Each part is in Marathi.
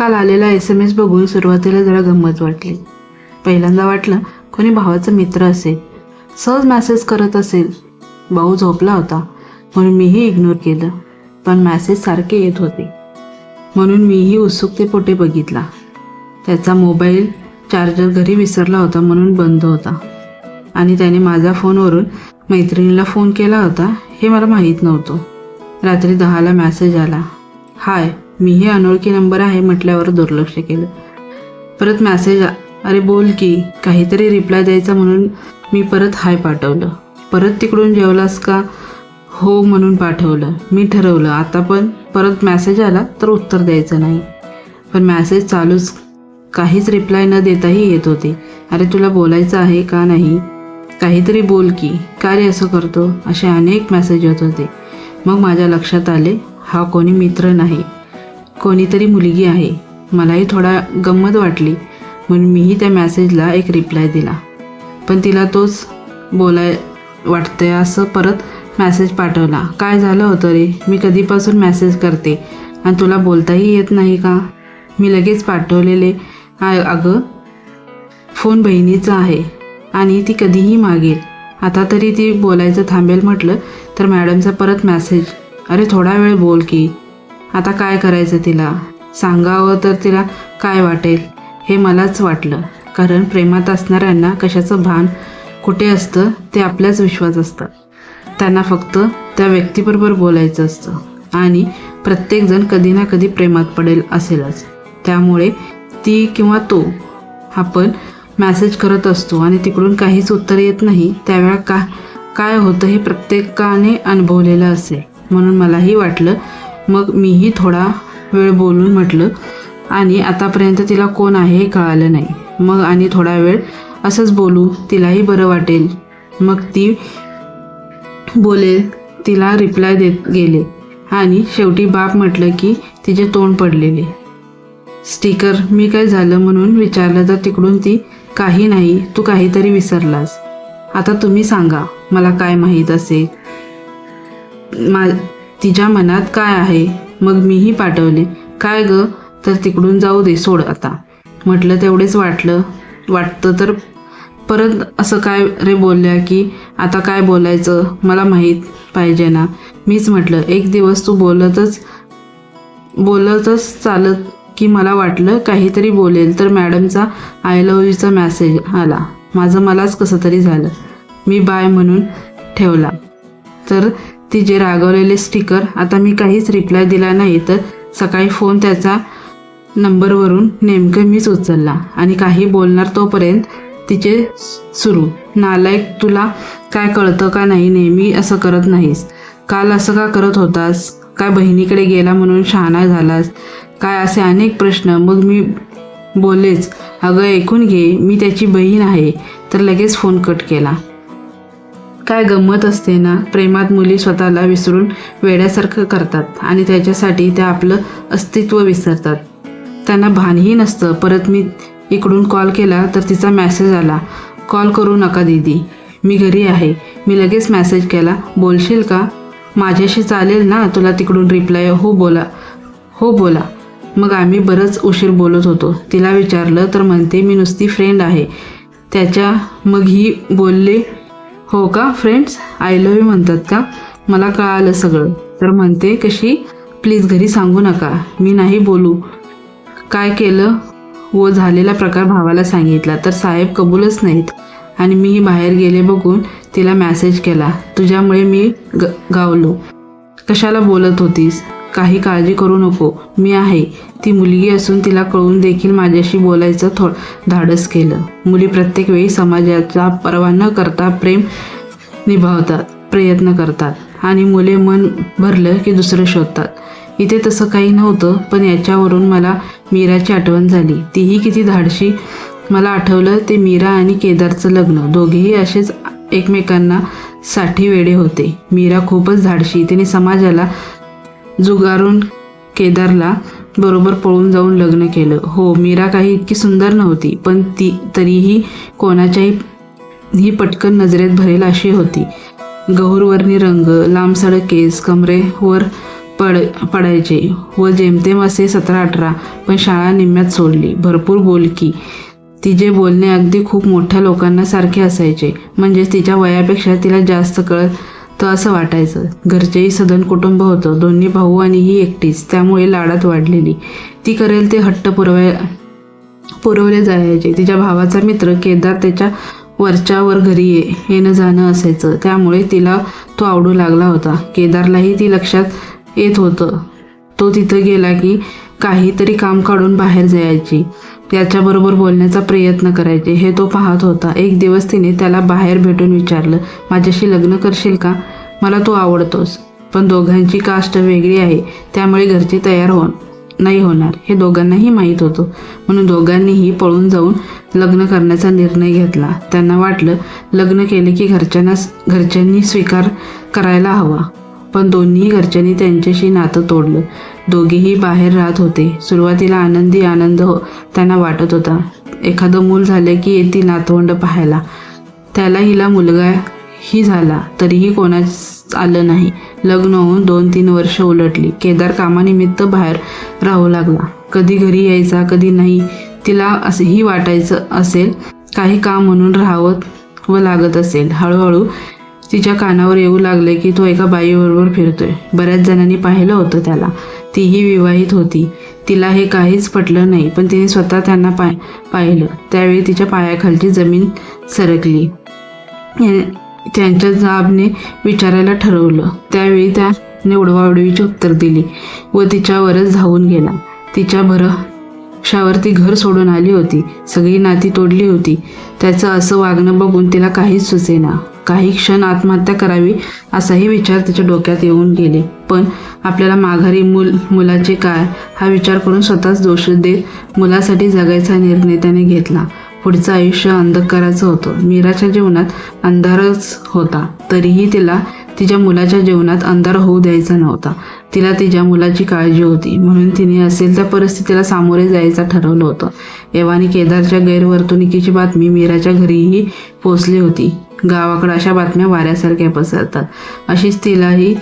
काल आलेला एस एम एस बघून सुरुवातीला जरा गंमत वाटली. पहिल्यांदा वाटलं कोणी भावाचा मित्र असेल सहज मॅसेज करत असेल. भाऊ झोपला होता म्हणून मीही इग्नोर केलं पण मॅसेज सारखे येत होते. म्हणून मीही उत्सुकतेपोटे बघितला. त्याचा मोबाईल चार्जर घरी विसरला होता म्हणून बंद होता. आणि त्याने माझ्या फोनवरून मैत्रिणीला फोन केला होता हे मला माहीत नव्हतं. रात्री दहाला मॅसेज आला. हाय मीही अनोळखी नंबर आहे म्हटल्यावर दुर्लक्ष केलं. परत मॅसेज अरे बोल की काहीतरी रिप्लाय द्यायचा म्हणून मी परत हाय पाठवलं. परत तिकडून जेवलास का? हो म्हणून पाठवलं. मी ठरवलं आता पण परत मॅसेज आला तर उत्तर द्यायचं नाही. पण मॅसेज चालूच. काहीच रिप्लाय न देताही येत होते. अरे तुला बोलायचं आहे का नाही? काहीतरी बोल की का रे असं करतो? असे अनेक मॅसेज येत होते. मग माझ्या लक्षात आले हा कोणी मित्र नाही. कोणीतरी मुलगी आहे. मलाही थोडा गंमत वाटली म्हणून मीही त्या मॅसेजला एक रिप्लाय दिला. पण तिला तोच बोलाय वाटतंय असं परत मॅसेज पाठवला. काय झालं होतं रे मी कधीपासून मॅसेज करते? आणि तुला बोलताही येत नाही का? मी लगेच पाठवलेले अगं फोन बहिणीचा आहे आणि ती कधीही मागेल. आता तरी ती बोलायचं थांबेल म्हटलं तर मॅडमचा परत मॅसेज अरे थोडा वेळ बोल की. आता काय करायचं तिला? सांगावं तर तिला काय वाटेल हे मलाच वाटलं. कारण प्रेमात असणाऱ्यांना कशाचं भान कुठे असतं ते आपल्याच विश्वास असतं. त्यांना फक्त त्या व्यक्तीबरोबर बोलायचं असतं. आणि प्रत्येकजण कधी ना कधी प्रेमात पडेल असेलच. त्यामुळे ती किंवा तो आपण मॅसेज करत असतो आणि तिकडून काहीच उत्तर येत नाही त्यावेळा का काय होतं हे प्रत्येकाने अनुभवलेलं असेल. म्हणून मलाही वाटलं मग मीही थोडा वेळ बोलून म्हटलं आणि आतापर्यंत तिला कोण आहे हे कळालं नाही. मग आणि थोडा वेळ असंच बोलू तिलाही बरं वाटेल. मग ती बोलेल तिला रिप्लाय देत गेले. आणि शेवटी बाप म्हटलं की तिचे तोंड पडलेले. स्टिकर मी काय झालं म्हणून विचारलं तर तिकडून ती काही नाही तू काहीतरी विसरलास. आता तुम्ही सांगा मला काय माहीत असेल. मा तिच्या मनात काय आहे? मग मीही पाठवले. काय ग? तर तिकडून जाऊ दे सोड आता. म्हटलं तेवढेच वाटलं. वाटतं तर परत असं काय रे बोलल्या की आता काय बोलायचं? मला माहीत पाहिजे ना. मीच म्हटलं एक दिवस तू बोलतच बोलतच चालत की मला वाटलं काहीतरी बोलेल तर मॅडमचा आय लव यूचा मॅसेज आला. माझं मलाच कसं तरी झालं. मी बाय म्हणून ठेवला. तर तिचे रागवलेले स्टिकर. आता मी काहीच रिप्लाय दिला नाही तर सकाळी फोन त्याचा नंबरवरून नेमकं मीच उचलला आणि काही बोलणार तोपर्यंत तिचे सुरू. नालायक तुला काय कळतं का नाही? नेहमी असं करत नाहीस. काल असं का करत होतास? काय बहिणीकडे गेला म्हणून शहाणा झालास? काय असे अनेक प्रश्न. मग मी बोललेच अगं ऐकून घे मी त्याची बहीण आहे. तर लगेच फोन कट केला. काय गंमत असते ना प्रेमात मुली स्वतःला विसरून वेड्यासारखं करतात आणि त्याच्यासाठी त्या आपलं अस्तित्व विसरतात. त्यांना भानही नसतं. परत मी इकडून कॉल केला तर तिचा मेसेज आला कॉल करू नका दीदी मी घरी आहे. मी लगेच मेसेज केला बोलशील का? माझ्याशी चालेल ना? तुला तिकडून रिप्लाय हो बोला हो बोला. मग आम्ही बरंच उशीर बोलत होतो. तिला विचारलं तर म्हणते मी नुसती फ्रेंड आहे. त्याच्या मग ही बोलले हो का? फ्रेंड्स आय लव्ह यू म्हणतात का? मला कळालं सगळं. तर म्हणते कशी? प्लीज घरी सांगू नका. मी नाही बोलू. काय केलं? व झालेला प्रकार भावाला सांगितला. तर साहेब कबूलच नाहीत. आणि मीही बाहेर गेले बघून तिला मेसेज केला. तुझ्यामुळे मी ग गावलो. कशाला बोलत होतीस? काही काळजी करू नको. मी आहे. ती मुलगी असून तिला कळून देखील माझ्याशी बोलायचं थो धाडस केलं. मुली प्रत्येक वेळी समाजाचा पर्वा न करता प्रेम निभावतात प्रयत्न करतात आणि मुले मन भरलं की दुसरं शोधतात. इथे तसं काही नव्हतं पण याच्यावरून मला मीराची आठवण झाली. तीही किती धाडशी मला आठवलं ते मीरा आणि केदारचं लग्न. दोघेही असेच एकमेकांना साठी वेडे होते. मीरा खूपच धाडशी. तिने समाजाला जुगारून केदारला बरोबर पळून जाऊन लग्न केलं. हो मीरा काही इतकी सुंदर नव्हती पण ती तरीही कोणाच्याही ही पटकन नजरेत भरेल अशी होती. गौरवर्णी रंग लांबसडक केस कमरेवर पड पडायचे व जेमतेम असे सतरा अठरा पण शाळा निम्म्यात सोडली. भरपूर बोलकी. तिचे बोलणे अगदी खूप मोठ्या लोकांना सारखे असायचे. म्हणजेच तिच्या वयापेक्षा तिला जास्त कळत तर असं वाटायचं. घरचेही सदन कुटुंब होतं. दोन्ही भाऊ आणि ही एकटीच. त्यामुळे लाडात वाढलेली. ती करेल ते हट्ट पुरवाय पुरवले जायचे. तिच्या भावाचा मित्र केदार त्याच्या वरच्यावर घरी ये येणं जाणं असायचं. त्यामुळे तिला तो आवडू लागला होता. केदारलाही ती लक्षात येत होतं. तो तिथं गेला की काहीतरी काम काढून बाहेर जायची. त्याच्याबरोबर बोलण्याचा प्रयत्न करायचे. हे तो पाहत होता. एक दिवस तिने त्याला बाहेर भेटून विचारलं माझ्याशी लग्न करशील का? मला तू आवडतोस पण दोघांची कास्ट वेगळी आहे त्यामुळे घरचे तयार हो नाही होणार. हे दोघांनाही माहीत होतं. म्हणून दोघांनीही पळून जाऊन लग्न करण्याचा निर्णय घेतला. त्यांना वाटलं लग्न केले की घरच्यांना घरच्यांनी स्वीकार करायला हवा. पण दोन्ही घरच्यांनी त्यांच्याशी नातं तोडलं. दोघेही बाहेर राहत होते. सुरुवातीला आनंदी आनंद हो त्यांना वाटत होता. एखादं मूल झालं की येतील नातवंड पाहायला. त्याला हिला मुलगा ही झाला तरीही कोणाच आलं नाही. लग्न होऊन दोन तीन वर्ष उलटली. केदार कामानिमित्त बाहेर राहू लागला. कधी घरी यायचा कधी नाही तिला असंही वाटायचं असेल काही काम म्हणून राहावत व लागत असेल. हळूहळू तिच्या कानावर येऊ लागले की तो एका बाईबरोबर फिरतोय. बऱ्याच जणांनी पाहिलं होतं त्याला. तीही विवाहित होती. तिला हे काहीच पटलं नाही पण तिने स्वतः त्यांना पाय पाहिलं. त्यावेळी तिच्या पायाखालची जमीन सरकली. त्यांच्या जाबने विचारायला ठरवलं. त्यावेळी त्याने उडवाउडवीची उत्तर दिली व तिच्यावरच धावून गेला. तिच्या भरवशावर ती घर सोडून आली होती. सगळी नाती तोडली होती. त्याचं असं वागणं बघून तिला काहीच सुचेना. काही क्षण आत्महत्या करावी असाही विचार तिच्या डोक्यात येऊन गेले. पण आपल्याला माघारी मूल मुलाचे काय? हा विचार करून स्वतःच दोष देत मुलासाठी जगायचा निर्णय त्याने घेतला. पुढचं आयुष्य अंधकाराचं होतं. मीराच्या जीवनात अंधारच होता. तरीही तिला तिच्या मुलाच्या जीवनात अंधार होऊ द्यायचा नव्हता. तिला तिच्या मुलाची काळजी होती. म्हणून तिने असेल त्या परिस्थितीला सामोरे जायचं ठरवलं होतं. एवानी केदारच्या गैरवर्तणुकीची बातमी मीराच्या घरीही पोचली होती. गावाकडं अशा बातम्या वाऱ्यासारख्या पसरतात. अशीच तिलाही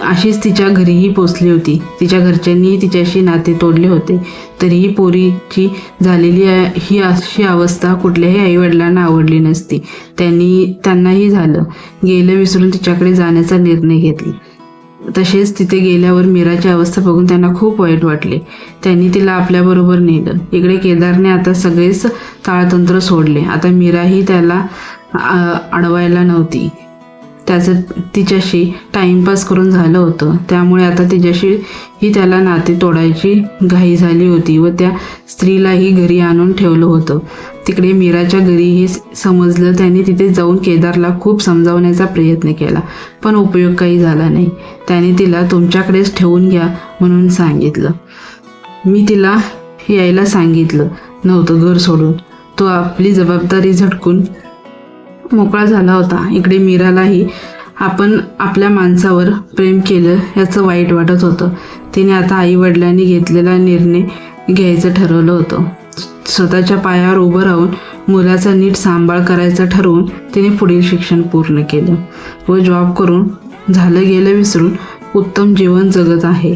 अशीच तिच्या घरीही पोचली होती. तिच्या घरच्यांनीही तिच्याशी नाते तोडले होते. तरीही पोरीची झालेली ही अशी अवस्था कुठल्याही आईवडिलांना आवडली नसती. त्यांनी त्यांनाही झालं. गेलं विसरून तिच्याकडे जाण्याचा निर्णय घेतला. तसेच तिथे गेल्यावर मीराची अवस्था बघून त्यांना खूप वाईट वाटले. त्यांनी तिला आपल्याबरोबर नेलं. इकडे केदारने आता सगळेच ताळतंत्र सोडले. आता मीराही त्याला अडवायला नव्हती. त्याचं तिच्याशी टाइमपास करून झालं होतं. त्यामुळे आता तिच्याशी ही त्याला नाते तोडायची घाई झाली होती व त्या स्त्रीलाही घरी आणून ठेवलं होतं. तिकडे मीराच्या घरीही समजलं. त्याने तिथे जाऊन केदारला खूप समजावण्याचा प्रयत्न केला पण उपयोग काही झाला नाही. त्याने तिला तुमच्याकडेच ठेवून घ्या म्हणून सांगितलं. मी तिला यायला सांगितलं नव्हतं घर सोडून. तो आपली जबाबदारी झटकून मोकळा झाला होता. इकडे मीरालाही आपण आपल्या माणसावर प्रेम केलं याचं वाईट वाटत होतं. तिने आता आई वडिलांनी घेतलेला निर्णय घ्यायचं ठरवलं होतं. स्वतःच्या पायावर उभं राहून मुलाचा नीट सांभाळ करायचा ठरवून तिने पुढील शिक्षण पूर्ण केलं व जॉब करून झालं गेलं विसरून उत्तम जीवन जगत आहे.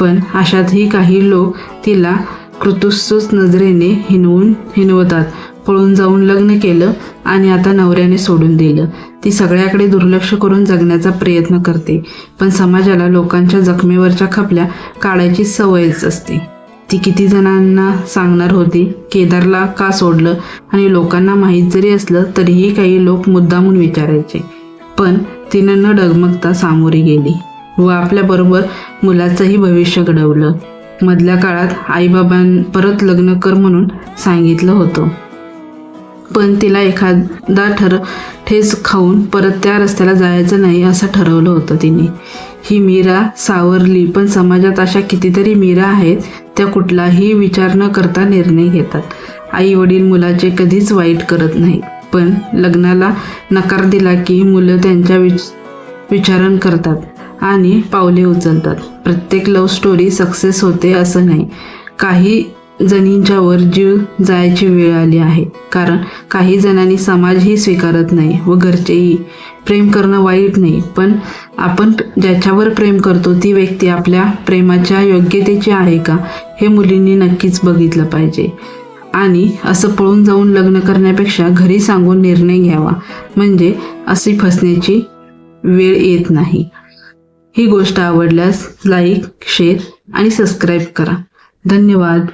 पण अशातही काही लोक तिला कृतुस्सूच नजरेने हिनवून हिनवतात. पळून जाऊन लग्न केलं आणि आता नवऱ्याने सोडून दिलं. ती सगळ्याकडे दुर्लक्ष करून जगण्याचा प्रयत्न करते पण समाजाला लोकांच्या जखमेवरच्या खपल्या काढायची सवयच असते. ती किती जणांना सांगणार होती केदारला का सोडलं आणि लोकांना माहीत जरी असलं तरीही काही लोक मुद्दामून विचारायचे. पण तिनं न डगमगता सामोरी गेली. व आपल्याबरोबर मुलाचंही भविष्य घडवलं. मधल्या काळात आईबाबां परत लग्न कर म्हणून सांगितलं होतं. पण तिला एखादा ठर ठेस खाऊन परत त्या रस्त्याला जायचं नाही असं ठरवलं होतं तिने. ही मीरा सावरली पण समाजात अशा कितीतरी मीरा आहेत त्या कुठलाही विचार न करता निर्णय घेतात. आई वडील मुलाचे कधीच वाईट करत नाहीत पण लग्नाला नकार दिला की मुलं त्यांच्या विच विचारण करतात आणि पावले उचलतात. प्रत्येक लव्ह स्टोरी सक्सेस होते असं नाही. काही जणींच्या वर जीव जायची वेळ आली आहे. कारण काही जणांनी समाजही स्वीकारत नाही व घरचेही. प्रेम करणं वाईट नाही पण आपण ज्याच्यावर प्रेम करतो ती व्यक्ती आपल्या प्रेमाच्या योग्यतेची आहे का हे मुलींनी नक्कीच बघितलं पाहिजे. आणि असं पळून जाऊन लग्न करण्यापेक्षा घरी सांगून निर्णय घ्यावा. म्हणजे अशी फसण्याची वेळ येत नाही. ही गोष्ट आवडल्यास लाईक शेअर आणि सबस्क्राईब करा. धन्यवाद.